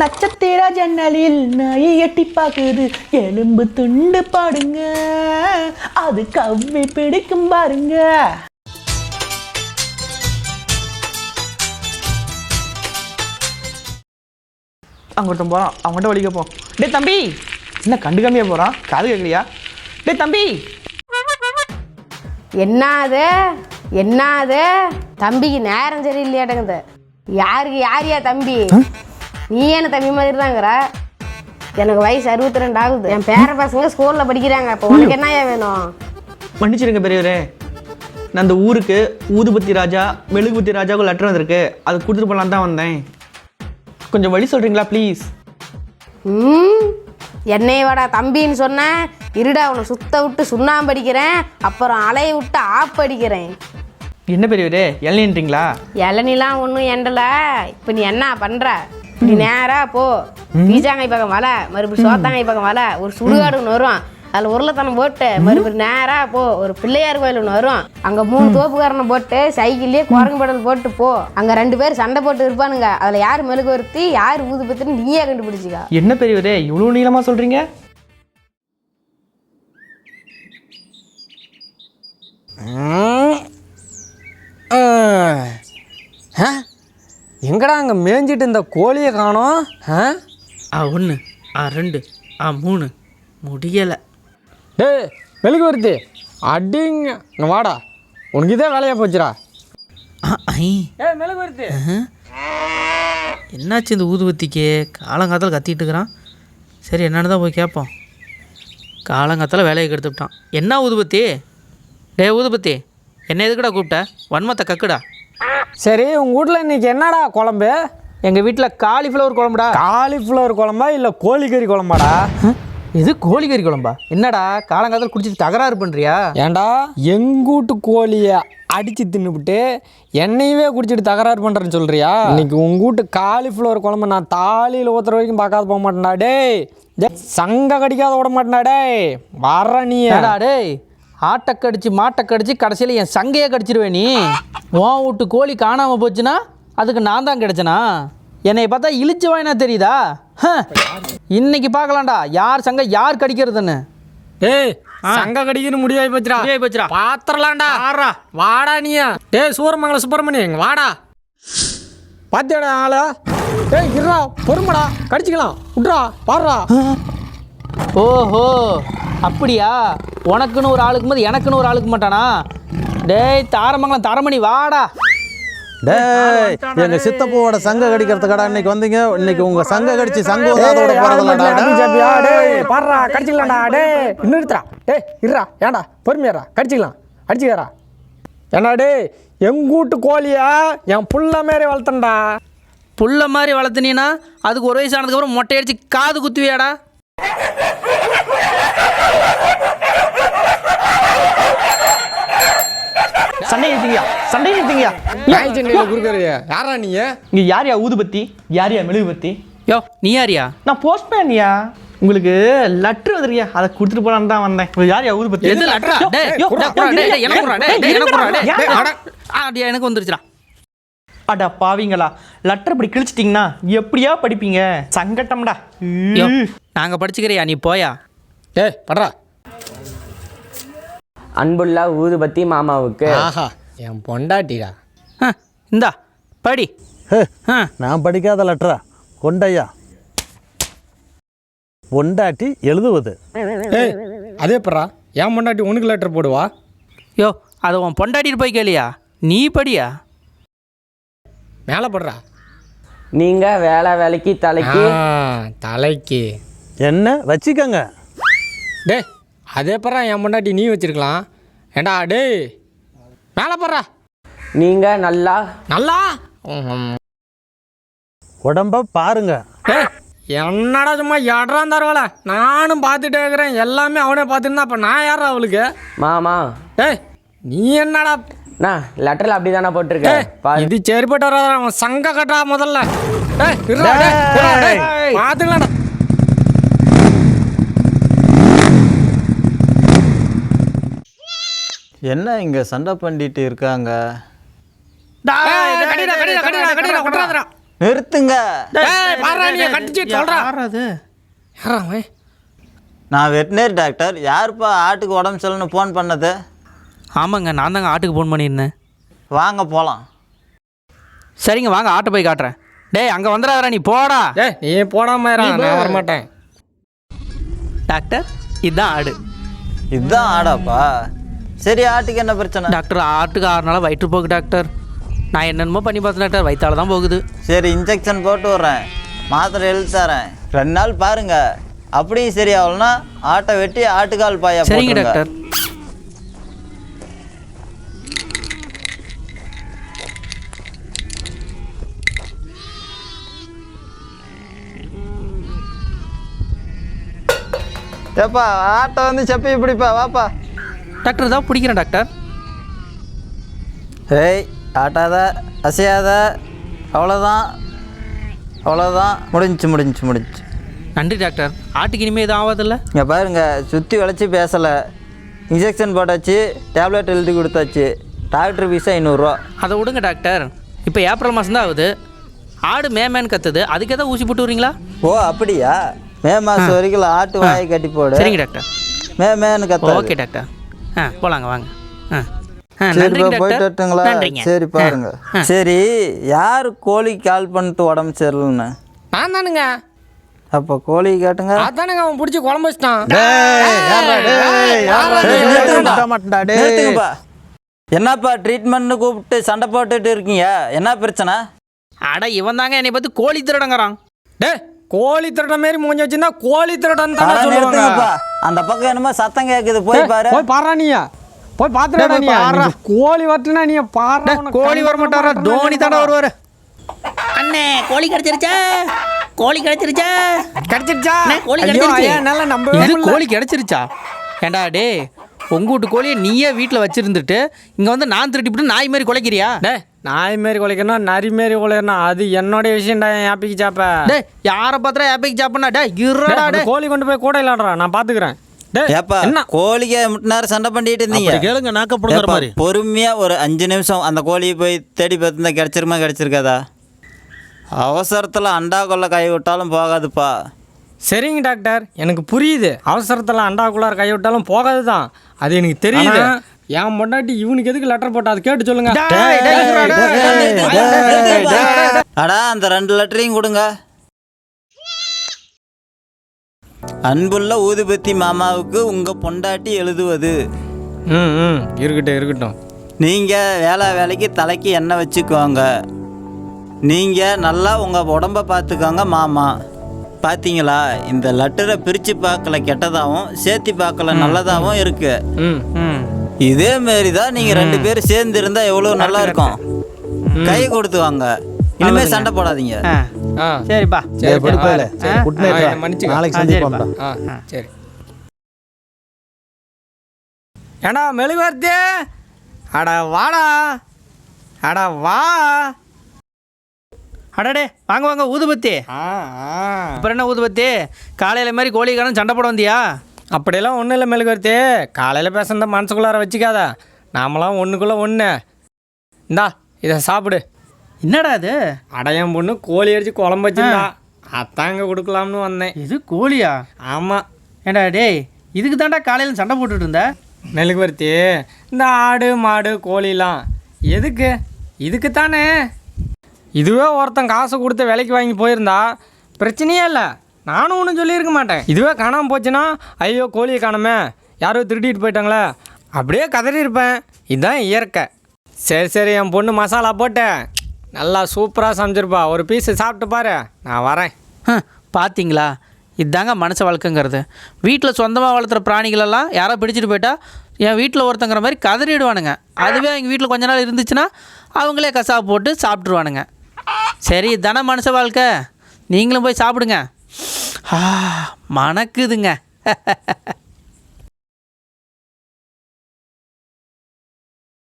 நட்சத்திர ஜன்னலில் நாயை எட்டி பார்க்குது. எலும்பு துண்டு பாடுங்க. அது கவ்வி பிடிக்கும் பாருங்க. அங்கிட்ட போகிறான் அவங்ககிட்ட வழி கேட்போம் டேய் தம்பி. என்ன கண்டுக்காமையே போகிறான் காது கேட்கலையா? டேய் தம்பி. என்னாது? என்னாது? தம்பிக்கு நேரம் சரியில்லையாட்டங்குது. யாருக்கு யாரியா தம்பி? நீ என்ன தம்பி மாதிரி தாங்கிற எனக்கு வயசு அறுபத்தி ரெண்டு ஆகுது. என் பேர பசங்க ஸ்கூலில் படிக்கிறாங்க. இப்போ உனக்கு என்னய்யா வேணும்? மன்னிச்சிருங்க பெரியவரே. நான் அந்த ஊருக்கு ஊதுபத்தி ராஜா மெழுகுபத்தி ராஜாவுக்கு லெட்டர் வந்திருக்கு. அது கொடுத்துட்டு போகலாம் தான் வந்தேன். கொஞ்சம் வழி சொல்கிறீங்களா ப்ளீஸ் ம். என்னைய வாடா தம்பின்னு சொன்னேன் இருடா உன்னை சுத்த விட்டு சுண்ணாம்பு அடிக்கிறேன். அப்புறம் அலைய விட்டு ஆப் அடிக்கிறேன். என்ன பெரியவரே இளநீன்றீங்களா? இளநிலாம் ஒன்றும் எண்டல இப்போ நீ என்ன பண்ணுற நீ நேரா போ. பீஜாங்காய் பக்கம் வலை மறுபடியும் சோத்தாங்காய் பக்கம் வலை. ஒரு சுடுகாடு ஒன்று வரும். அதில் உருளைத்தனம் போட்டு மறுபடியும் நேரா போ. ஒரு பிள்ளையார் கோயில் ஒன்று வரும். அங்கே மூணு தோப்புக்காரனை போட்டு சைக்கிள்லேயே குரங்கு படல் போட்டு போ. அங்கே ரெண்டு பேர் சண்டை போட்டு இருப்பானுங்க. அதில் யார் மெழுகுவர்த்தி யார் ஊதுபத்தின்னு நீயே கண்டுபிடிச்சிக்கா. என்ன பெரியவரே இவ்வளோ நீளமாக சொல்கிறீங்க ஆ. எங்கடா அங்கே மேய்ஞ்சிட்டு இந்த கோழியை காணோம்? ஆ? ஆ ஒன்று ஆ ரெண்டு ஆ மூணு. முடியலை. டேய் மெழுகுவர்த்தி அடிங்க. இங்க வாடா. உனக்கு இதே வேலையாக போச்சுடா. ஆ ஐ. ஏ மெழுகுவர்த்தி என்னாச்சு இந்த ஊதுபத்திக்கு? காலங்காத்தால் கத்திட்டு இருக்கிறான். சரி என்னன்னு தான் போய் கேட்போம். காலங்காத்தால் வேலையை கெடுத்துவிட்டான் என்ன ஊதுபத்தி? டே ஊதுபத்தி என்ன எதுக்குடா கூப்பிட்ட? வன்மத்தை கக்குடா. சரி உங்கள் வீட்டில் இன்னைக்கு என்னடா குழம்பு? எங்கள் வீட்டில் காலிஃப்ளவர் குழம்புடா. காலிஃப்ளவர் குழம்பா இல்லை கோழிக்கறி குழம்பாடா? இது கோழிக்கறி குழம்பா? என்னடா காலங்காலத்தில் குடிச்சிட்டு தகராறு பண்ணுறியா ஏன்டா? எங்கூட்டு கோழியை அடித்து தின்னுபிட்டு என்னையவே குடிச்சிட்டு தகராறு பண்ணுறேன்னு சொல்கிறியா இன்னைக்கு உங்கள் வீட்டு காலிஃப்ளவர் குழம்பு நான் தாலியில் ஊற்றுற வரைக்கும் பார்க்காத போக மாட்டேன்டா டேய். சங்க கடிக்காத விட மாட்டேன்டா டேய். வர்ற நீ. டேய்? ஆட்டை கடிச்சு மாட்டை கடிச்சு கடைசியில் என் சங்கையே கடிச்சிருவே நீ. உன் வீட்டு கோழி காணாமல் போச்சுன்னா அதுக்கு நான் தான் கிடைச்சனா? என்னை பார்த்தா இழிச்சு வாயினா தெரியுதா. இன்னைக்கு பார்க்கலாம்டா. யார் சங்கை யார் கடிக்கிறதுன்னு? டேய் சங்க கடிக்கணும் முடிவாகி போச்சுடா. முடிவாகி போச்சுடா. பாத்திரலாம்டா. ஆறா வாடா நீயா டேய் சூரமங்கல சுப்பிரமணியம் இங்க வாடா. பாத்தியாடா ஆளா? டேய் இருடா. பொறுமடா. கடிச்சிக்கலாம். விட்றா. பாடுறா ஓஹோ. அப்படியா? உனக்குன்னு ஒரு ஆளுக்கு போது எனக்குன்னு ஒரு ஆளுக்கு மாட்டானா? டேய் தாரமங்கலம் தரமணி வாடா. டேய் எங்க சித்தப்பூவோட சங்க கடிக்கிறதுக்கடா இன்னைக்கு வந்தீங்க? இன்னைக்கு உங்க சங்க கடிச்சு சங்க உதாதோட போறதுலடா டேய் பாடுறா கடிச்சிக்கலாம்டா டேய். இருத்துறா டேய் இருடா ஏன்டா பொறுமையாடா கடிச்சிக்கலாம் அடிச்சுக்கடா ஏண்டா டேய் எங்கூட்டு கோழியா என் புள்ள மாரி வளர்த்தன்டா. புள்ள மாதிரி வளர்த்துனீன்னா அதுக்கு ஒரு வயசு ஆனதுக்கப்புறம் மொட்டையடிச்சு காது குத்துவியாடா? சண்டை நிறுத்திங்கயா சண்டை நிறுத்திங்கயா நாய் சண்டையில் குறுக்கறிய? யாரா நீ? இங்கே யார் யா ஊதுபத்தி? யார் யா மெழுகுபத்தி? யோ நீ யாரியா நான் போஸ்ட்மேன்யா உங்களுக்கு லெட்டர் வந்துருக்கியா? அதை கொடுத்துட்டு போலான்னு தான் வந்தேன். யார் யா ஊதுபத்தி? எது லட்ரா யோ, டேய் எனக்கு வந்துருச்சுடா. அட பாவிங்களா? லெட்டர் இப்படி கிழிச்சிட்டிங்கன்னா எப்படியா படிப்பீங்க? சங்கட்டம்டா. யோ நாங்கள் படிச்சுக்கிறியா? நீ போயா? டேய் படுறா. அன்புள்ள ஊதுபத்தி மாமாவுக்கு. ஆஹா என் பொண்டாட்டிடா. ஆ, இந்தா படி. நான் படிக்காத லெட்டரா? கொண்டையா? பொண்டாட்டி எழுதுவது. ஏய் அதே படுறா என் பொண்டாட்டி உனக்கு லெட்டர் போடுவா? யோ அதை உன் பொண்டாட்டிட்டு போய் கேளியா? நீ படியா? மேலே படுறா. நீங்க வேலை வேலைக்கு தலைக்கு. தலைக்கு. என்ன வச்சுக்கோங்க. டேய் அதே படுறா என் பொண்டாட்டி நீ வச்சிருக்கலாம். ஏண்டா டேய் மேலே படுறா. நீங்க நல்லா நல்லா? உடம்ப பாருங்க. என்னடா சும்மா எட்றான் தரவல நானும் பார்த்துட்டே இருக்கிறேன். எல்லாமே அவனே பார்த்துருந்தா அப்போ நான் யாரா அவளுக்கு? மாமா. டேய் நீ என்னடா? நான் லெட்டர்ல அப்படி தானே போட்டிருக்கேன் பாரு. இது சரிப்பட்டு வராத அவன் சங்க கட்டா முதல்ல. டேய் இருடா, டேய், இருடா, டேய். பார்த்துக்கலாம்டா. என்ன இங்க சண்டை பண்ணிட்டு இருக்காங்க. நிறுத்துங்க? நான் வெட்டினரி டாக்டர். யாருப்பா ஆட்டுக்கு உடம்பு சரியில்லைன்னு ஃபோன் பண்ணது? ஆமாங்க நான் தாங்க ஆட்டுக்கு ஃபோன் பண்ணியிருந்தேன். வாங்க போகலாம் சரிங்க வாங்க ஆட்டோ போய் காட்டுறேன். டேய் அங்கே வந்துடாதடா நீ போடா. ஏய் நீ போடாம நான் வரமாட்டேன் டாக்டர் இதுதான் ஆடு. இதுதான் ஆடாப்பா. சரி ஆட்டுக்கு என்ன பிரச்சனை? டாக்டர் ஆட்டுக்கு ஆறு நாளாக வயிற்று போக்கு டாக்டர். நான் என்னென்னமோ பண்ணி பார்த்தேன் டாக்டர். வயிற்றால தான் போகுது. சரி இன்ஜெக்ஷன் போட்டு விட்றேன். மாத்திரை எழுதி தரேன். ரெண்டு நாள் பாருங்க. அப்படியும் சரி ஆகலனா ஆட்டை வெட்டி ஆட்டுக்கால் பாயா சரிங்க போட்டுருங்க. டாக்டர். ஏப்பா ஆட்டை வந்து செப்பி பிடிப்பா வாப்பா. டாக்டர் தான் பிடிக்கிறேன் டாக்டர். ஏய் ஆட்டாத அசையாத அவ்வளோதான் அவ்வளோதான் முடிஞ்சுச்சு முடிஞ்சுச்சு முடிஞ்சுச்சு. நன்றி டாக்டர். ஆட்டுக்கு இனிமேல் எதுவும் ஆகாதில்ல இங்கே பாருங்க சுற்றி வளைச்சி பேசலை. இன்ஜெக்ஷன் போட்டாச்சு டேப்லெட் எழுதி கொடுத்தாச்சு. டாக்டர் ஃபீஸ் ஐநூறுரூவா அதை விடுங்க டாக்டர். இப்போ ஏப்ரல் மாதம் தான் ஆகுது. ஆடு மேமேன்னு கத்துது. அதுக்கு எதாவது ஊசி போட்டு வரீங்களா ஓ அப்படியா? மே மாதம் வரைக்கும் ஆட்டு வாயை கட்டி போடு. சரிங்க டாக்டர். மே மேன்னு கத்த ஓகே டாக்டர். ஆ போலாங்க வாங்க. ஆ. ஆ சரிப்பா நன்றிங்க போயிட்டு டாக்டர். வரட்டுங்களா நன்றிங்க. சரி பாருங்க. சரி யார் கோழிக்கு கால் பண்ணிட்டு உடம்பு சரியில்லைன்னு? நான் தானுங்க. அப்போ கோழி கேட்டுங்க. அதானுங்க அவன் பிடிச்சி குழம்பு வச்சிட்டான். என்னப்பா ட்ரீட்மெண்ட்னு கூப்பிட்டு சண்டை போட்டுட்டு இருக்கீங்க? என்ன பிரச்சனை? அட இவன் தாங்க என்னை பார்த்து கோழி திருடங்கிறான். டேய் கோழி திருட மாதிரி மூஞ்சி வச்சிருந்தா கோழி திருடன் தானே சொல்லுவாங்க. அந்த பக்கம் என்னமோ சத்தம் கேட்குது போய் பாரு. போய் பாரா நீ போய் பாத்துடா நீ. கோழி வரட்டுனா நீ பாரு கோழி வர மாட்டாரா தோனி தானே வருவாரு. அண்ணே கோழி கிடைச்சிருச்சா? கோழி கிடைச்சிருச்சா? கிடைச்சிருச்சா? கோழி கிடைச்சிருச்சு. என்னால நம்பவே. கோழி கிடைச்சிருச்சா? ஏண்டா டே உங்க வீட்டு கோழியை நீயே வீட்டில் வச்சிருந்துட்டு இங்கே வந்து நான் திருட்டிவிட்டு நாய் மாதிரி குலைக்கிறியா? டேய் நாய் மாரி குலைக்கணும் நரி மாரி குலைக்கணும் அது என்னோட விஷயம்டா என் ஆப்பிக்கு சாப்ப. டே யாரை பார்த்தா ஏப்பைக்கு சாப்பிட்னா டே இருடா டே கோழி கொண்டு போய் கூட இல்லாடுறா நான் பாத்துக்கிறேன். டேய் ஏப்பா என்ன? கோழிக்கு முட்டு நேரம் சண்டை பண்ணிட்டு இருந்தீங்க. கேளுங்க நாக்க புடுங்குற ஏப்பா, மாதிரி. பொறுமையா ஒரு அஞ்சு நிமிஷம் அந்த கோழியை போய் தேடி பார்த்துருந்தா கிடைச்சிருமா கிடைச்சிருக்காதா? அவசரத்தில் அண்டா கொள்ள கை விட்டாலும் போகாதுப்பா. சரிங்க டாக்டர். எனக்கு புரியுது. அவசரத்தில் அண்டாக்குள்ளார கை விட்டாலும் போகாது தான் அது எனக்கு தெரியுது. என் பொண்டாட்டி இவனுக்கு எதுக்கு லெட்டர் போட்டா அது கேட்டு சொல்லுங்க. அடா அந்த ரெண்டு லெட்டரையும் கொடுங்க அன்புள்ள ஊதுபத்தி மாமாவுக்கு உங்க பொண்டாட்டி எழுதுவது ம் ம் இருக்கட்டும் இருக்கட்டும் நீங்கள் வேலை வேலைக்கு தலைக்கு எண்ணெய் வச்சுக்கோங்க நீங்கள் நல்லா உங்கள் உடம்ப பார்த்துக்கோங்க மாமா பார்த்தீங்களா இந்த லெட்டரை பிரித்து பார்க்கல கெட்டதாகவும் சேர்த்து பார்க்கல நல்லதாகவும் இருக்கு ம் ம் இதே மாரி தான் நீங்கள் ரெண்டு பேரும் சேர்ந்து இருந்தால் எவ்வளோ நல்லா இருக்கும். கை கொடுத்து வாங்க இனிமே சண்டை போடாதீங்க. சரிப்பா. சரி. நாளைக்கு சந்திப்போம்டா ஏடா மெழுகுவர்த்தி. அட வாடா. அட வா. அடடே வாங்க வாங்க ஊதுபத்தி. அப்புறம் என்ன ஊதுபத்தி? காலையில் மாதிரி கோழிக்காரன் சண்டை போட வந்தியா? அப்படியெல்லாம் ஒன்றும் இல்லை மெழுகுவர்த்தி. காலையில் பேசுனத மனசுக்குள்ளார வச்சுக்காத. நாமளாம் ஒன்றுக்குள்ளே ஒன்று இந்தா இதை சாப்பிடு. என்னடா இது? அடையன் பொண்ணு கோழி அடிச்சு குழம்பு வச்சிருந்தா. அத்தாங்க கொடுக்கலாம்னு வந்தேன். இது கோழியா? ஆமாம் ஏண்டா டேய் இதுக்கு தாண்டா காலையில் சண்டை போட்டுட்டு இருந்த? மெழுகுவர்த்தி இந்த ஆடு மாடு கோழிலாம். எதுக்கு? இதுக்கு தானே. இதுவே ஒருத்தன் காசு கொடுத்து விலைக்கு வாங்கி போயிருந்தா பிரச்சனையே இல்லை. நானும் ஒன்றும் சொல்லியிருக்க மாட்டேன். இதுவே காணாமல் போச்சுன்னா ஐயோ கோழியை காணோமே யாரோ திருடிட்டு போயிட்டாங்களே அப்படியே கதறி இருப்பேன். இதுதான் இயற்கை. சரி சரி என் பொண்ணு மசாலா போட்டு நல்லா சூப்பராக சமைச்சிருப்பா. ஒரு பீஸு சாப்பிட்டு பாரு நான் வரேன். பார்த்தீங்களா இதுதாங்க இதாங்க மனுஷ வழக்கங்கிறது. வீட்டில் சொந்தமாக வளர்த்துற பிராணிகளெல்லாம் யாரோ பிடிச்சிட்டு போயிட்டா என் வீட்டில் ஒருத்தங்கிற மாதிரி கதறிடுவானுங்க. அதுவே எங்கள் வீட்டில் கொஞ்ச நாள் இருந்துச்சுன்னா அவங்களே கசாப்பு போட்டு சாப்பிட்ருவானுங்க சரி தானே மனுஷ வாழ்க்கை. நீங்களும் போய் சாப்பிடுங்க. மணக்குதுங்க.